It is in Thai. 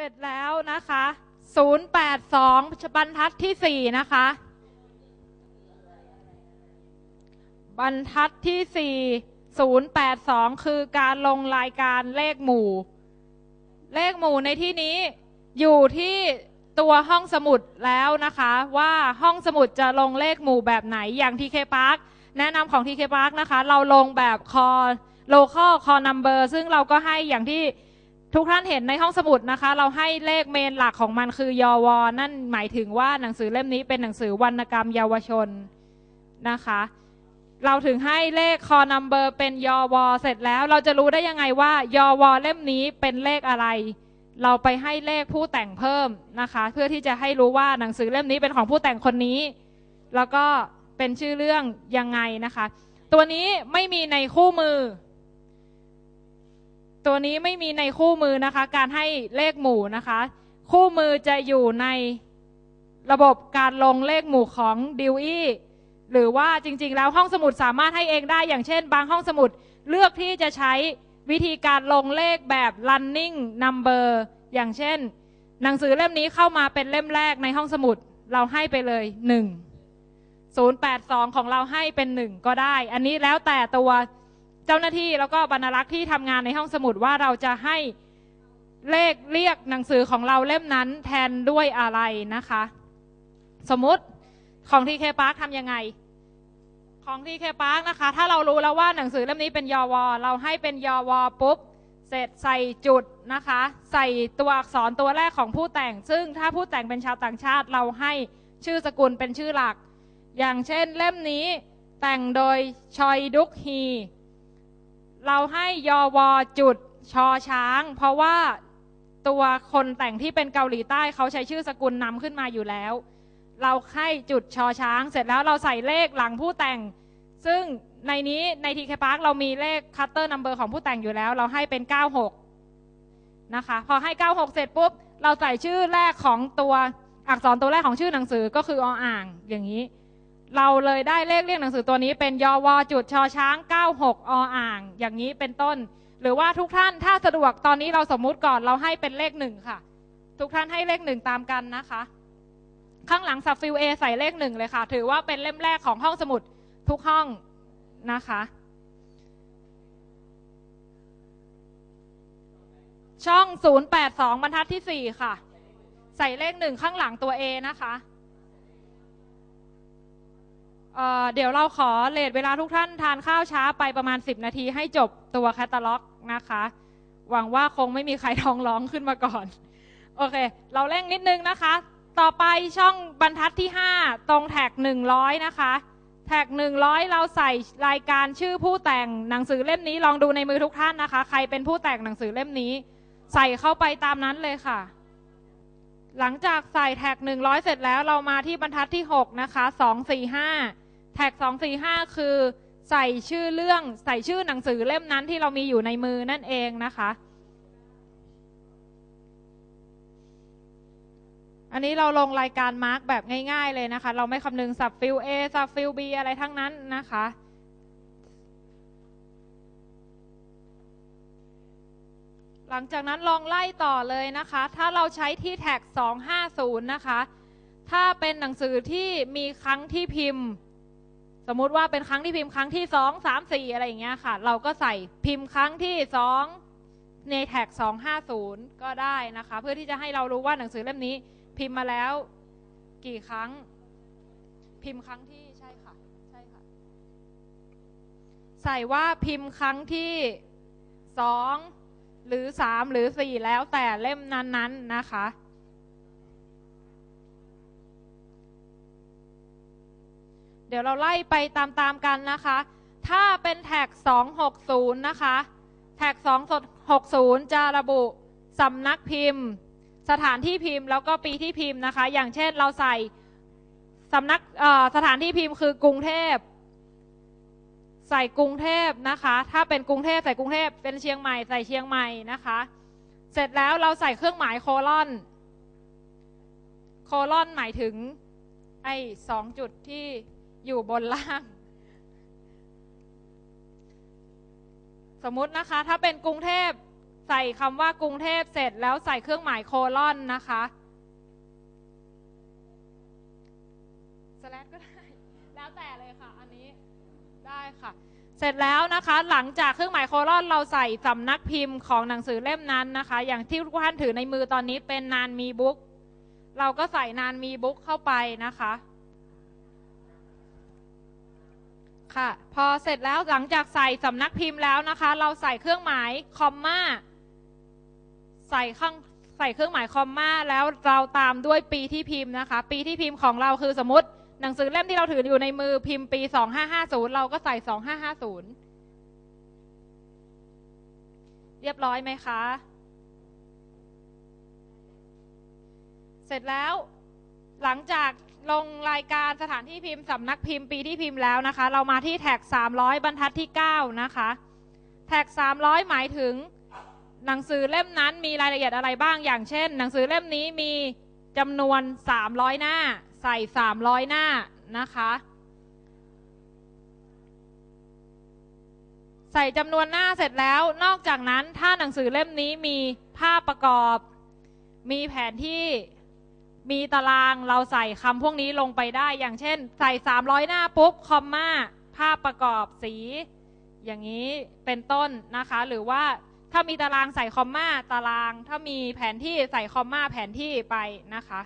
เสร็จแล้วนะคะ082บรรทัดที่4นะคะ บรรทัดที่4 082คือการลงรายการเลขหมู่ เลขหมู่ในที่นี้อยู่ที่ตัวห้องสมุดแล้วนะคะ ว่าห้องสมุดจะลงเลขหมู่แบบไหนอย่าง TK Park แนะนำของ TK Park นะคะ เราลงแบบคอ local call number ซึ่งเราก็ให้อย่างที่ ทุกท่านเห็นในห้องสมุดนะคะ เราให้เลขเมนหลักของมันคือยอวนั่นหมายถึงว่าหนังสือเล่มนี้เป็นหนังสือวรรณกรรมเยาวชนนะคะ เราถึงให้เลขคอนัมเบอร์เป็นยอวเสร็จแล้ว เราจะรู้ได้ยังไงว่ายอวเล่มนี้เป็นเลขอะไร เราไปให้เลขผู้แต่งเพิ่มนะคะ เพื่อที่จะให้รู้ว่าหนังสือเล่มนี้เป็นของผู้แต่งคนนี้ แล้วก็เป็นชื่อเรื่องยังไงนะคะ ตัวนี้ไม่มีในคู่มือ ตัวนี้ไม่มีในคู่มือนะคะ การให้เลขหมู่นะคะ คู่มือจะอยู่ในระบบการลงเลขหมู่ของดิวอี้หรือว่าจริงๆ แล้วห้องสมุดสามารถให้เองได้อย่างเช่น บางห้องสมุดเลือกที่จะใช้วิธีการลงเลขแบบ running number อย่างเช่น หนังสือเล่มนี้เข้ามาเป็นเล่มแรกในห้องสมุดเราให้ไปเลย 1 082 ของเราให้เป็น 1 ก็ได้ อันนี้แล้วแต่ตัว เจ้าหน้าที่แล้วก็บรรลักษ์ที่ทำงานในห้องสมุดว่าเราจะให้เลขเรียกหนังสือของเราเล่มนั้นแทนด้วยอะไรนะคะ สมมติของทีเคพาร์คทำยังไง ของทีเคพาร์คนะคะ ถ้าเรารู้แล้วว่าหนังสือเล่มนี้เป็นยอวเราให้เป็นยอวปุ๊บเสร็จใส่จุดนะคะ ใส่ตัวอักษรตัวแรกของผู้แต่ง ซึ่งถ้าผู้แต่งเป็นชาวต่างชาติ เราให้ชื่อสกุลเป็นชื่อหลัก อย่างเช่นเล่มนี้แต่งโดยชอยดุกฮี เราให้ยอวจุดชอช้าง เพราะว่าตัวคนแต่งที่เป็นเกาหลีใต้เขาใช้ชื่อสกุลนำขึ้นมาอยู่แล้ว เราให้จุดชอช้าง เสร็จแล้วเราใส่เลขหลังผู้แต่ง ซึ่งในนี้ในทีเคพาร์คเรามีเลขคัตเตอร์นัมเบอร์ของผู้แต่งอยู่แล้ว เราให้เป็น 96 นะคะ พอให้ 96 เสร็จปุ๊บ เราใส่ชื่อแรกของตัวอักษรตัวแรกของชื่อหนังสือก็คือออ่างอย่างนี้ เราเลยได้เลขเรียกหนังสือตัวนี้เป็นยอวจุดชอช้าง 96 ออ่าง อย่างนี้เป็นต้น หรือว่าทุกท่านถ้าสะดวกตอนนี้เราสมมุติก่อนเราให้เป็นเลขหนึ่งค่ะ ทุกท่านให้เลขหนึ่งตามกันนะคะ ข้างหลังสับฟิลเอใส่เลขหนึ่งเลยค่ะ ถือว่าเป็นเล่มแรกของห้องสมุดทุกห้องนะคะ ช่อง 082 บรรทัดที่ 4 ค่ะ ใส่เลขหนึ่งข้างหลังตัว A นะคะ เเดี๋ยวเราขอเลทเวลาทุกท่านทานข้าวช้าไปประมาณ 10 นาทีให้จบตัวแคตตาล็อกนะคะ หวังว่าคงไม่มีใครท้องร้องขึ้นมาก่อน โอเค เราเร่งนิดนึงนะคะ ต่อไปช่องบรรทัดที่ 5 ตรงแท็ก 100 นะคะ แท็กหนึ่งร้อยเราใส่รายการชื่อผู้แต่งหนังสือเล่มนี้ลองดูในมือทุกท่านนะคะ ใครเป็นผู้แต่งหนังสือเล่มนี้ ใส่เข้าไปตามนั้นเลยค่ะหลังจากใส่แท็กหนึ่งร้อยเสร็จแล้วเรามาที่บรรทัดที่หกนะคะสองสี่ห้า แท็กสองสี่ห้าคือใส่ชื่อเรื่องใส่ชื่อหนังสือเล่มนั้นที่เรามีอยู่ในมือนั่นเองนะคะ อันนี้เราลงรายการมาร์กแบบง่ายๆเลยนะคะ เราไม่คำนึงสับฟิล A สับฟิล B อะไรทั้งนั้นนะคะหลังจากนั้นลองไล่ต่อเลยนะคะ ถ้าเราใช้ที่แท็ก 250 นะคะ ถ้าเป็นหนังสือที่มีครั้งที่พิมพ์ สมมุติว่าเป็นครั้งที่พิมพ์ครั้งที่2 3 4อะไรอย่างเงี้ยค่ะ เราก็ใส่พิมพ์ครั้งที่2ในแท็ก250ก็ได้นะคะ เพื่อที่จะให้เรารู้ว่าหนังสือเล่มนี้ พิมพ์มาแล้ว กี่ครั้ง พิมพ์ครั้งที่ใช่ค่ะใช่ค่ะ ใส่ว่าพิมพ์ครั้งที่สองหรือสามหรือสี่แล้วแต่เล่มนั้นๆนะคะ เดี๋ยวเราไล่ไปตามๆกันนะคะ ถ้าเป็นแท็ก 260 นะคะ แท็ก 260 จะระบุสำนักพิมพ์ สถานที่พิมพ์แล้วก็ปีที่พิมพ์นะคะ อย่างเช่นเราใส่สำนักสถานที่พิมพ์คือกรุงเทพ ใส่กรุงเทพนะคะ ถ้าเป็นกรุงเทพใส่กรุงเทพเป็นเชียงใหม่ใส่เชียงใหม่นะคะ เสร็จแล้วเราใส่เครื่องหมายโคลอน โคลอนหมายถึงไอ้สองจุดที่ อยู่บนล่าง สมมุตินะคะ ถ้าเป็นกรุงเทพใส่คำว่ากรุงเทพเสร็จแล้วใส่เครื่องหมายโคลอนนะคะสแลดก็ได้ แล้วแต่เลยค่ะ อันนี้ได้ค่ะ เสร็จแล้วนะคะ หลังจากเครื่องหมายโคลอนเราใส่สำนักพิมพ์ของหนังสือเล่มนั้นนะคะ อย่างที่ทุกท่านถือในมือตอนนี้เป็นนานมีบุ๊กเราก็ใส่นานมีบุ๊กเข้าไปนะคะ ค่ะ พอเสร็จแล้วหลังจากใส่สำนักพิมพ์แล้วนะคะ เราใส่เครื่องหมายคอมมาใส่ข้างใส่เครื่องหมายคอมมาแล้วเราตามด้วยปีที่พิมพ์นะคะ ปีที่พิมพ์ของเราคือสมมติ หนังสือเล่มที่เราถืออยู่ในมือพิมพ์ปี 2550 เราก็ใส่ 2550 เรียบร้อยไหมคะ เสร็จแล้วหลังจาก ลงรายการสถานที่พิมพ์สำนักพิมพ์ปีที่พิมพ์แล้วนะคะ เรามาที่แท็ก 300 บรรทัดที่ 9 นะคะ แท็ก 300 หมายถึงหนังสือเล่มนั้นมีรายละเอียดอะไรบ้างอย่างเช่น หนังสือเล่มนี้มีจำนวน 300 หน้า ใส่ 300 หน้านะคะ ใส่จำนวนหน้าเสร็จแล้วนอกจากนั้นถ้าหนังสือเล่มนี้มีภาพประกอบ มีแผนที่ มีตารางเราใส่คำพวกนี้ลงไปได้ อย่างเช่น ใส่ 300 หน้าปุ๊บ คอมมาภาพประกอบสี อย่างนี้เป็นต้นนะคะ หรือว่าถ้ามีตารางใส่คอมมาตาราง ถ้ามีแผนที่ใส่คอมมาแผนที่ไปนะคะ